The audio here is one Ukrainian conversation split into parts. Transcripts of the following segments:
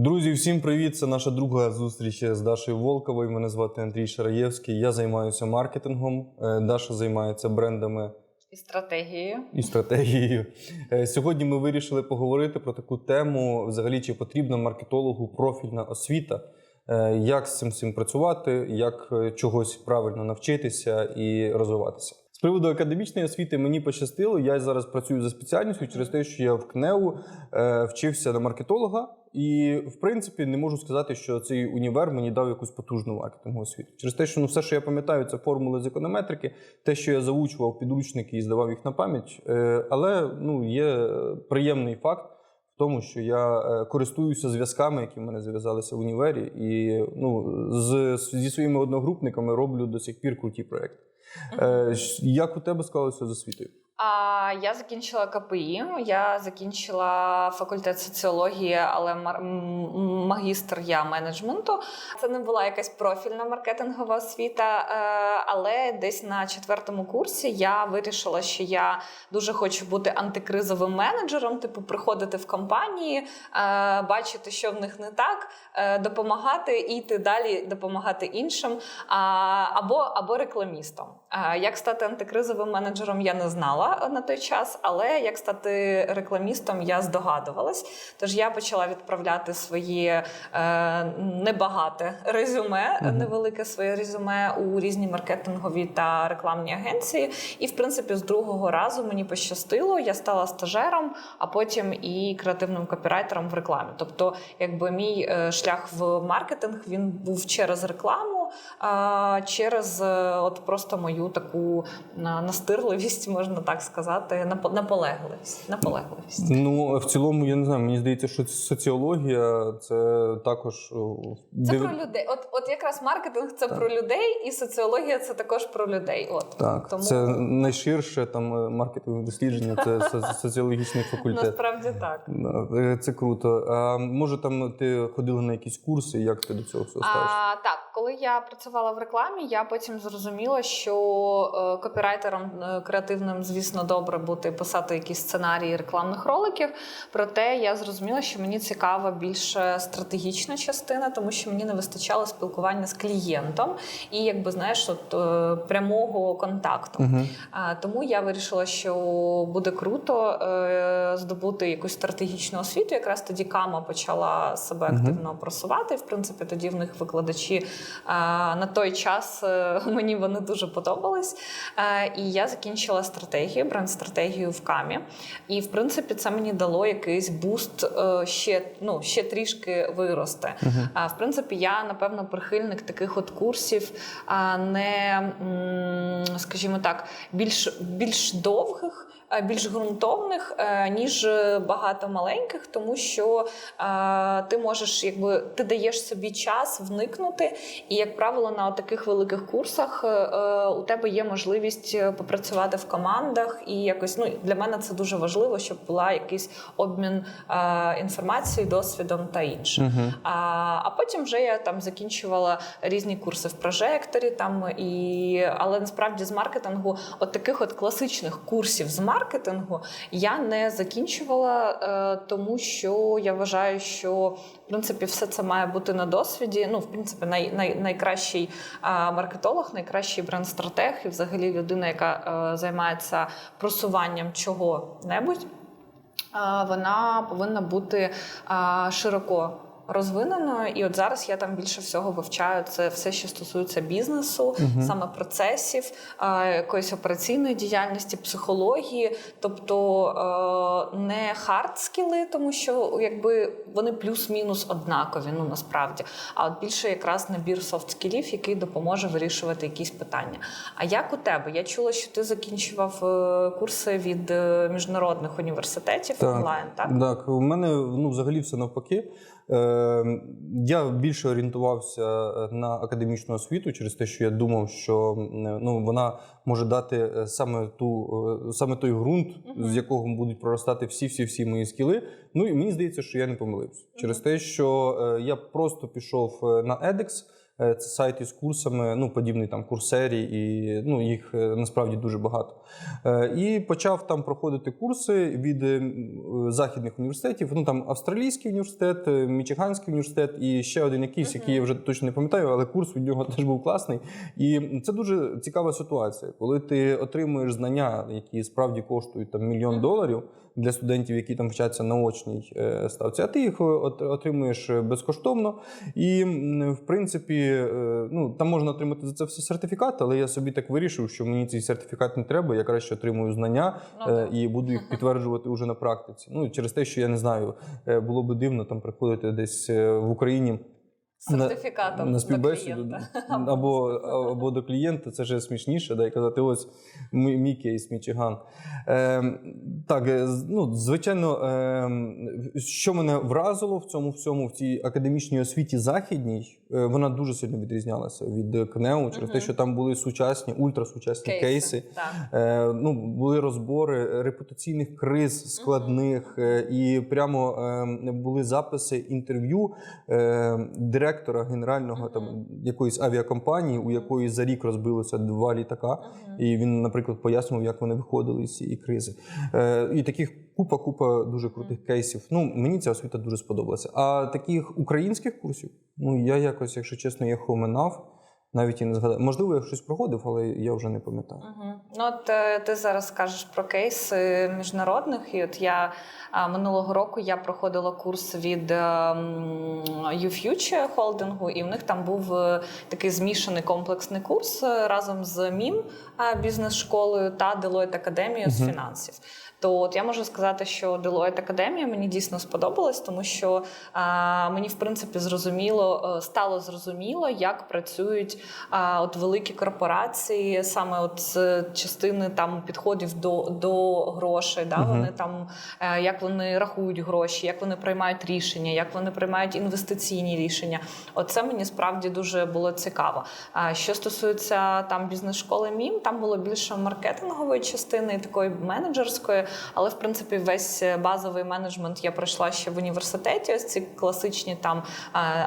Друзі, всім привіт! Це наша друга зустріч з Дашою Волковою. Мене звати Андрій Шараєвський. Я займаюся маркетингом. Е, Даша займається брендами І стратегією. і стратегією. Е, Сьогодні ми вирішили поговорити про таку тему: взагалі, чи потрібна маркетологу профільна освіта, Е, як з цим всім працювати, як чогось правильно навчитися і розвиватися. Приводу академічної освіти мені пощастило. Я зараз працюю за спеціальністю через те, що я в КНЕУ е, вчився на маркетолога. І, в принципі, не можу сказати, що цей універ мені дав якусь потужну маркетингову освіту. Через те, що ну, все, що я пам'ятаю, це формули з економетрики, те, що я заучував підручники і здавав їх на пам'ять. Е, але ну, є приємний факт в тому, що я е, користуюся зв'язками, які в мене зв'язалися в універі, і ну, з, зі своїми одногрупниками роблю до сих пір круті проекти. Е, як у тебе склалося з освітою? А я закінчила КПІ, я закінчила факультет соціології, але магістр я менеджменту. Це не була якась профільна маркетингова освіта, е, але десь на четвертому курсі я вирішила, що я дуже хочу бути антикризовим менеджером, типу приходити в компанії, е, бачити, що в них не так, е, допомагати і йти далі, допомагати іншим, або, або рекламістом. Е, Як стати антикризовим менеджером, я не знала на той час, але як стати рекламістом, я здогадувалась. Тож я почала відправляти своє е, небагате резюме, невелике своє резюме у різні маркетингові та рекламні агенції. І, в принципі, з другого разу мені пощастило. Я стала стажером, а потім і креативним копірайтером в рекламі. Тобто, якби мій е, шлях в маркетинг він був через рекламу, а, через е, от просто мою таку настирливість, можна так сказати, наполегливість. наполегливість. Ну, в цілому, я не знаю, мені здається, що соціологія це також Це див- про людей. От, от якраз маркетинг це Так. про людей, і соціологія це також про людей. От Так, Тому- це найширше там е, маркетингове дослідження, це соціологічний факультет. насправді так. Е, Це круто. А може там ти ходила на якісь курси, як ти до цього всього ставишся? А, так, коли я працювала в рекламі, я потім зрозуміла, що е, копірайтером е, креативним, звісно, добре бути писати якісь сценарії рекламних роликів. Проте я зрозуміла, що мені цікава більше стратегічна частина, тому що мені не вистачало спілкування з клієнтом і, якби знаєш, от е, прямого контакту. Угу. Тому я вирішила, що буде круто здобути якусь стратегічну освіту. Якраз тоді Кама почала себе активно просувати. В принципі, тоді в них викладачі на той час е, мені вони дуже подобались. Е, І я закінчила стратегію, бренд-стратегію в Камі. І в принципі, це мені дало якийсь буст е, ще, ну, ще трішки вирости. А в принципі, я напевно прихильник таких от курсів, а не скажімо так, більш, більш довгих. Е, Більш ґрунтовних е, ніж багато маленьких, тому що е, ти можеш, якби ти даєш собі час вникнути, і як правило, на таких великих курсах у тебе є можливість попрацювати в командах, і якось ну для мене це дуже важливо, щоб була якийсь обмін інформацією, досвідом та іншим. Угу. А, а потім вже я там закінчувала різні курси в прожекторі, там і але насправді з маркетингу, от таких от класичних курсів з маркетингу я не закінчувала, е, тому що я вважаю, що в принципі все це має бути на досвіді. Ну, в принципі, най, най, найкращий маркетолог, найкращий бренд-стратег і взагалі людина, яка е, займається просуванням чого-небудь. Вона повинна бути широко розвиненою. І от зараз я там більше всього вивчаю це все, що стосується бізнесу, Мгм. саме процесів, якоїсь операційної діяльності, психології, тобто е, не хард скіли, тому що якби вони плюс-мінус однакові, ну насправді. А от більше якраз набір софт скілів, який допоможе вирішувати якісь питання. А як у тебе? Я чула, що ти закінчував е, курси від е, міжнародних університетів Так. онлайн, так? Так, у мене ну, взагалі все навпаки. Е, я більше орієнтувався е, на академічну освіту через те, що я думав, що ну, вона може дати е, саме, ту, е, саме той ґрунт, Мгм. з якого будуть проростати всі-всі-всі мої скіли. Ну і мені здається, що я не помилився. Через те, що е, я просто пішов е, на edX, Е, Це сайт із курсами, ну подібний там курсері, і ну їх е, насправді дуже багато. Е, І почав там проходити курси від е, західних університетів. Ну там австралійський університет, е, Мічиганський університет і ще один якийсь, який я вже точно не пам'ятаю, але курс від нього теж був класний. І це дуже цікава ситуація, коли ти отримуєш знання, які справді коштують там мільйон доларів для студентів, які там вчаться на очній е, ставці, а ти їх е, отримуєш е, безкоштовно. І в принципі, ну там можна отримати за це все сертифікат, але я собі так вирішив, що мені цей сертифікат не треба. Я краще отримую знання Ну, і буду їх підтверджувати уже на практиці. Ну через те, що я не знаю, було би дивно там приходити десь в Україні. Сертифікатом на на співбесіду клієнта. або, або до клієнта, це вже смішніше, да, і казати, ось мій, мій кейс, Мічиган. Е, так, е, ну, звичайно, е, що мене вразило в цьому всьому, в цій академічній освіті західній, е, вона дуже сильно відрізнялася від КНЕУ через те, що там були сучасні, ультрасучасні кейси. Так. Е, ну, були розбори репутаційних криз складних, е, і прямо е, були записи інтерв'ю е, директора генерального там якоїсь авіакомпанії, у якої за рік розбилося два літака. Мгм. І він, наприклад, пояснював, як вони виходили з цієї кризи. Е, і таких купа, купа дуже крутих кейсів. Ну, мені ця освіта дуже сподобалася. А таких українських курсів, ну я якось, якщо чесно, їх оминав. Навіть і не згадаю. Можливо, я щось проходив, але я вже не пам'ятаю. Мгм. Ну, от е, ти зараз кажеш про кейси міжнародних, і от я минулого року я проходила курс від YouFuture холдингу, і в них там був е, такий змішаний комплексний курс е, разом з МІМ е, бізнес-школою та Deloitte Академією з фінансів. То от я можу сказати, що Deloitte Академія мені дійсно сподобалась, тому що а, мені в принципі зрозуміло е, стало зрозуміло, як працюють а, от великі корпорації, саме от з частини там підходів до, до грошей. Да? Мгм. Вони там е, як вони рахують гроші, як вони приймають рішення, як вони приймають інвестиційні рішення. Оце мені справді дуже було цікаво. А що стосується там бізнес-школи МІМ, там було більше маркетингової частини, такої менеджерської, але в принципі весь базовий менеджмент я пройшла ще в університеті. Ось ці класичні там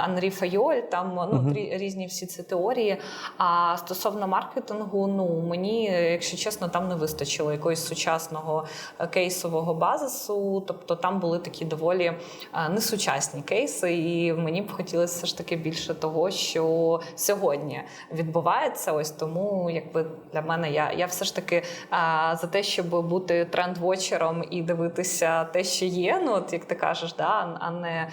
Анрі Файоль, там ну Мгм. трі- різні всі ці теорії. А стосовно маркетингу, ну мені, якщо чесно, там не вистачило якогось сучасного е, кейсового базису. Тобто там були такі доволі е, несучасні кейси, і мені б хотілося все ж таки більше того, що сьогодні відбувається. Ось тому, якби для мене я, я все ж таки е, за те, щоб бути тренд-вотчером і дивитися те, що є. Ну, от як ти кажеш, да, а не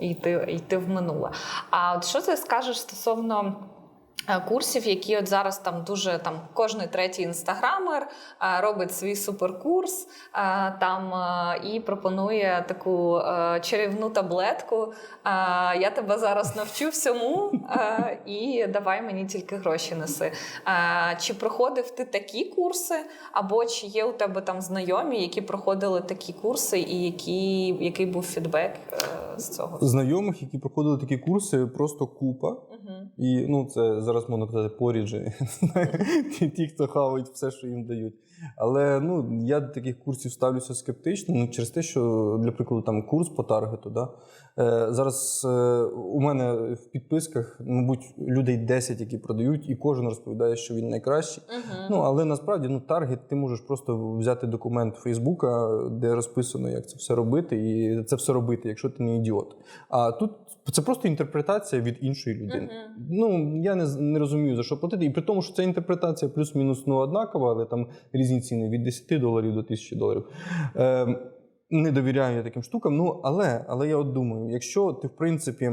йти, йти в минуле. А от що ти скажеш стосовно? Е, Курсів, які от зараз там дуже там кожний третій інстаграмер е, робить свій суперкурс е, там і пропонує таку чарівну таблетку. Я тебе зараз навчу всьому, і давай мені тільки гроші неси. Чи проходив ти такі курси, або чи є у тебе там знайомі, які проходили такі курси, і які, який був фідбек з цього? Знайомих, які проходили такі курси, просто купа. Мгм. І ну, це зараз можна казати поріджі. ті, ті, хто хавають все, що їм дають. Але ну, я до таких курсів ставлюся скептично, ну, через те, що, для прикладу, там курс по таргету. Да? Е, зараз е, у мене в підписках, мабуть, людей 10, які продають, і кожен розповідає, що він найкращий. Мгм. Ну, але насправді ну, таргет ти можеш просто взяти документ Фейсбука, де розписано, як це все робити, і це все робити, якщо ти не ідіот. А тут це просто інтерпретація від іншої людини. Мгм. Ну я не, не розумію за що платити. І при тому, що ця інтерпретація плюс-мінус ну, однакова, але там різні ціни від 10 доларів до 1000 доларів. Е, не довіряю я таким штукам. Ну але, але я от думаю, якщо ти в принципі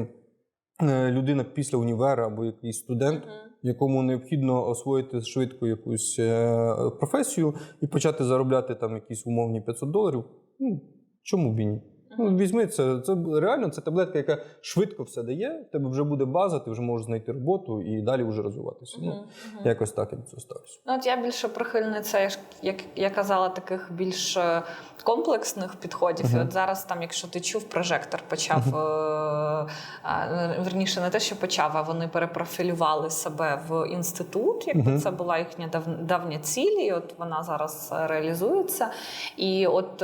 е, людина після універа або якийсь студент Мгм. якому необхідно освоїти швидко якусь е, професію і почати заробляти там якісь умовні 500 доларів. Ну чому б і ні? Ну, візьми це. Це реально це таблетка, яка швидко все дає. Тебе вже буде база, ти вже можеш знайти роботу і далі вже розвиватися. Мгм. Ну, якось так я ставлюся. Ну, от я більше прихильниця, як я казала, таких більш е, комплексних підходів. І от зараз, там, якщо ти чув, прожектор почав е, е, верніше, не те, що почав, а вони перепрофілювали себе в інститут. Якби це була їхня дав- давня ціль, і от вона зараз реалізується. І от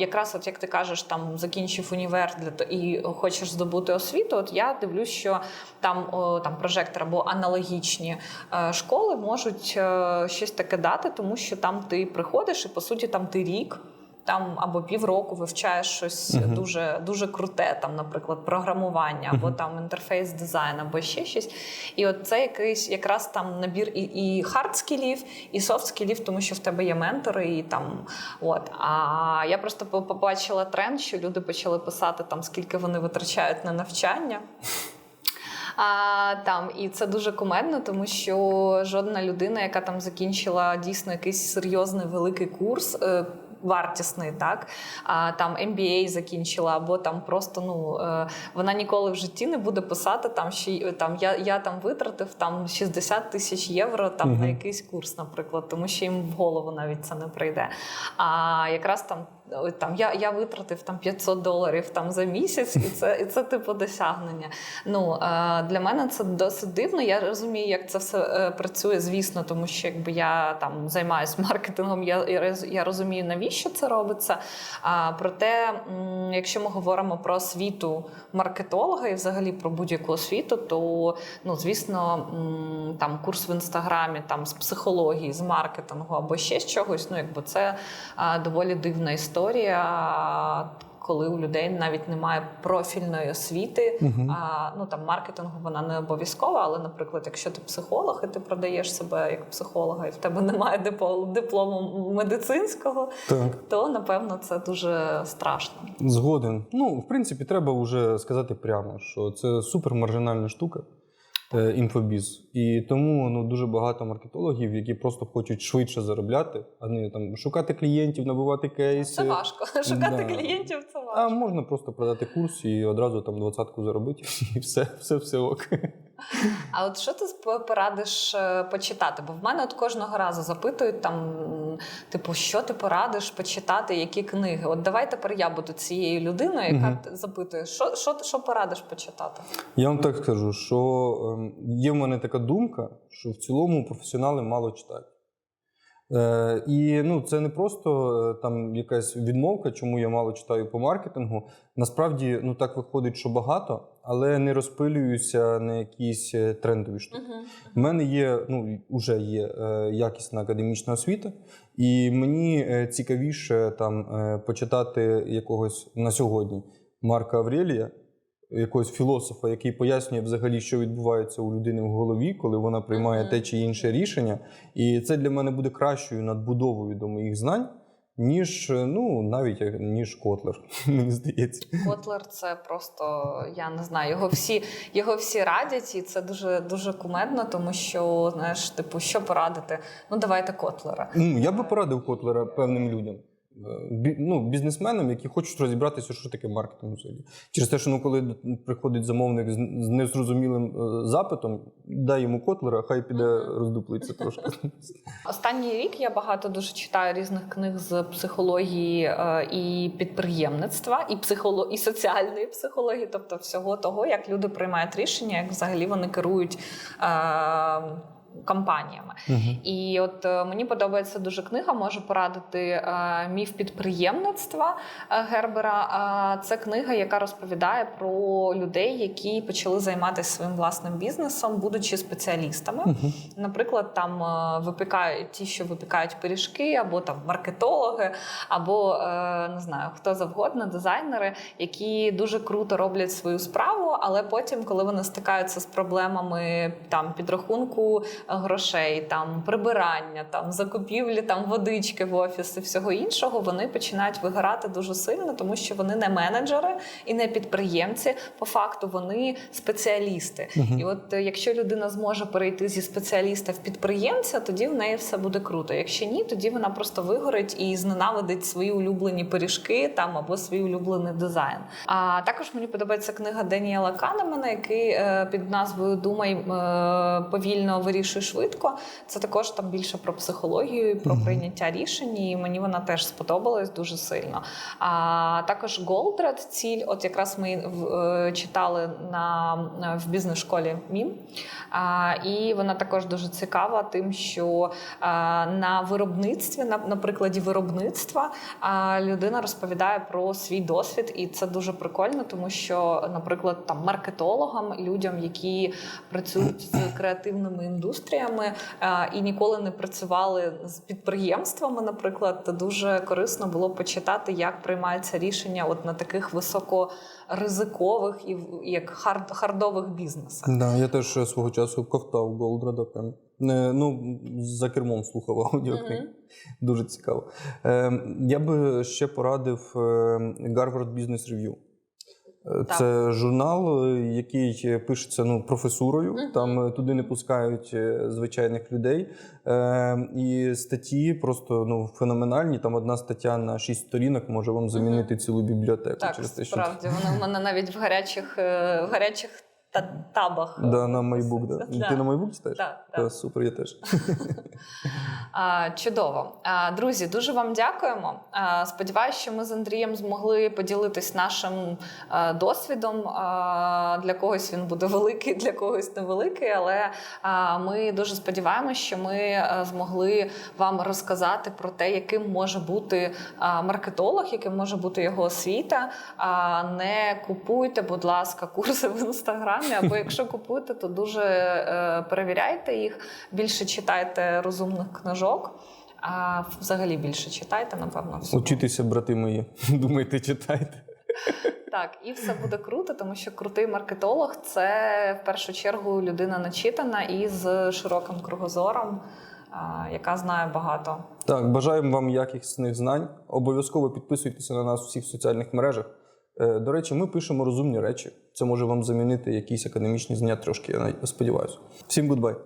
якраз, от як ти кажеш, там там закінчив універ для і хочеш здобути освіту, от я дивлюсь, що там там прожектор або аналогічні е, школи можуть е, щось таке дати, тому що там ти приходиш і по суті там ти рік. Там або півроку вивчаєш щось Мгм. дуже дуже круте, там, наприклад, програмування, або Мгм. там інтерфейс дизайн, або ще щось. І от це якийсь якраз там набір і, і хард скілів, і софт скілів, тому що в тебе є ментори, і там от. А я просто побачила тренд, що люди почали писати там, скільки вони витрачають на навчання. А, там, і це дуже кумедно, тому що жодна людина, яка там закінчила дійсно якийсь серйозний великий курс. Е, Вартісний, так а там MBA закінчила, або там просто ну е, вона ніколи в житті не буде писати там, що там я, я там витратив там 60 тисяч євро там на якийсь курс, наприклад, тому що їм в голову навіть це не прийде. А якраз там там я, я витратив там 500 доларів там за місяць, і це, і це типу досягнення. Ну е, для мене це досить дивно. Я розумію, як це все е, працює, звісно, тому що якби я там займаюся маркетингом, я, я, розумію, навіщо це робиться. А проте, якщо ми говоримо про освіту маркетолога і взагалі про будь-яку освіту, то ну звісно, там курс в інстаграмі, там з психології, з маркетингу або ще з чогось. Ну якби це доволі дивна історія. Коли у людей навіть немає профільної освіти, Мгм. а, ну там маркетингу вона не обов'язкова, але, наприклад, якщо ти психолог і ти продаєш себе як психолога, і в тебе немає диплому медицинського, Так. то напевно це дуже страшно. Згоден. Ну, в принципі, треба вже сказати прямо, що це супер маржинальна штука. Е, Інфобіз, і тому ну дуже багато маркетологів, які просто хочуть швидше заробляти, а не там шукати клієнтів, набувати кейси. Це важко. Шукати Да. клієнтів це А можна просто продати курс і одразу там двадцятку заробити, і все, все, все ок. А от що ти порадиш е, почитати? Бо в мене от кожного разу запитують там, типу, що ти порадиш почитати, які книги? От давай тепер я буду цією людиною, яка т- запитує, що, що, що порадиш почитати? Я вам так скажу, що ем, є в мене така думка, що в цілому професіонали мало читають. Е, і ну, це не просто е, там якась відмовка, чому я мало читаю по маркетингу. Насправді, ну так виходить, що багато, але не розпилююся на якісь е, трендові штуки. У мене є, ну вже є е, якісна академічна освіта, і мені е, цікавіше там е, почитати якогось на сьогодні Марка Аврелія, якогось філософа, який пояснює взагалі, що відбувається у людини в голові, коли вона приймає те чи інше рішення. І це для мене буде кращою надбудовою до моїх знань. Ніж е, ну навіть ніж Котлер, мені здається. Котлер це просто я не знаю. Його всі його всі радять, і це дуже дуже кумедно, тому що знаєш, типу, що порадити? Ну давайте Котлера. Ну, я би порадив Котлера певним людям. Ну, бізнесменам, які хочуть розібратися, що таке маркетинг взагалі. Через те, що ну, коли приходить замовник з, з незрозумілим е, запитом, дай йому Котлера, хай піде роздуплиться трошки. Останній рік я багато дуже читаю різних книг з психології е, і підприємництва, і психоло... і соціальної психології, тобто всього того, як люди приймають рішення, як взагалі вони керують. Е, Компаніями, і от е, мені подобається дуже книга. Можу порадити е, міф підприємництва е, Гербера. Це книга, яка розповідає про людей, які почали займатися своїм власним бізнесом, будучи спеціалістами. Мгм. Наприклад, там випікають ті, що випікають пиріжки, або там маркетологи, або не знаю хто завгодно, дизайнери, які дуже круто роблять свою справу, але потім, коли вони стикаються з проблемами там підрахунку грошей, там прибирання, там закупівлі там водички в офіс і всього іншого, вони починають вигорати дуже сильно, тому що вони не менеджери і не підприємці. По факту вони спеціалісти. Мгм. І от е, якщо людина зможе перейти зі спеціаліста в підприємця, тоді в неї все буде круто. Якщо ні, тоді вона просто вигорить і зненавидить свої улюблені пиріжки там або свій улюблений дизайн. А також мені подобається книга Деніела Канемана, який е, під назвою Думай е, повільно вирішуй більше і швидко. Це також там більше про психологію, і про прийняття рішень. І мені вона теж сподобалась дуже сильно. А також Голдред ціль, от якраз ми е, читали на в бізнес-школі МІМ. А, і вона також дуже цікава, тим, що а, на виробництві, на, на прикладі виробництва, а, людина розповідає про свій досвід, і це дуже прикольно, тому що, наприклад, там маркетологам, людям, які працюють з креативними індустріями а, і ніколи не працювали з підприємствами, наприклад, дуже корисно було почитати, як приймається рішення от на таких високоризикових і як хард, хардових бізнесах. Да, я теж е, свого часу ковтав Голдрада. Прям. Не, ну, за кермом слухав аудіокниг. Дуже цікаво. Е, я би ще порадив е, Harvard Business Review. Е, Так. Це журнал, е, який е, пишеться ну, професурою. Мгм. Там е, туди не пускають звичайних людей. Е, і статті просто ну, феноменальні. Там одна стаття на шість сторінок може вам замінити цілу бібліотеку Так, через те, що справді вона в мене навіть в гарячих, в гарячих та- табах. да, на MyBook. Да. Да. Ти на MyBook читаєш? Так, Та, так. супер, я теж. А, Чудово. А, Друзі, дуже вам дякуємо. А, Сподіваюсь, що ми з Андрієм змогли поділитись нашим а, досвідом. А, Для когось він буде великий, для когось невеликий, але а, ми дуже сподіваємося, що ми змогли вам розказати про те, яким може бути а, маркетолог, яким може бути його освіта. А, Не купуйте, будь ласка, курси в інстаграмі, або якщо купуєте, то дуже е, перевіряйте їх, більше читайте розумних книжок. А взагалі більше читайте, напевно, всього. Учитися, брати мої. Думайте, читайте. Так, і все буде круто, тому що крутий маркетолог це в першу чергу людина начитана і з широким кругозором, яка знає багато. Так, бажаємо вам якісних знань. Обов'язково підписуйтеся на нас у всіх соціальних мережах. Е, До речі, ми пишемо розумні речі. Це може вам замінити якісь академічні знання трошки, я сподіваюся. Всім гудбай!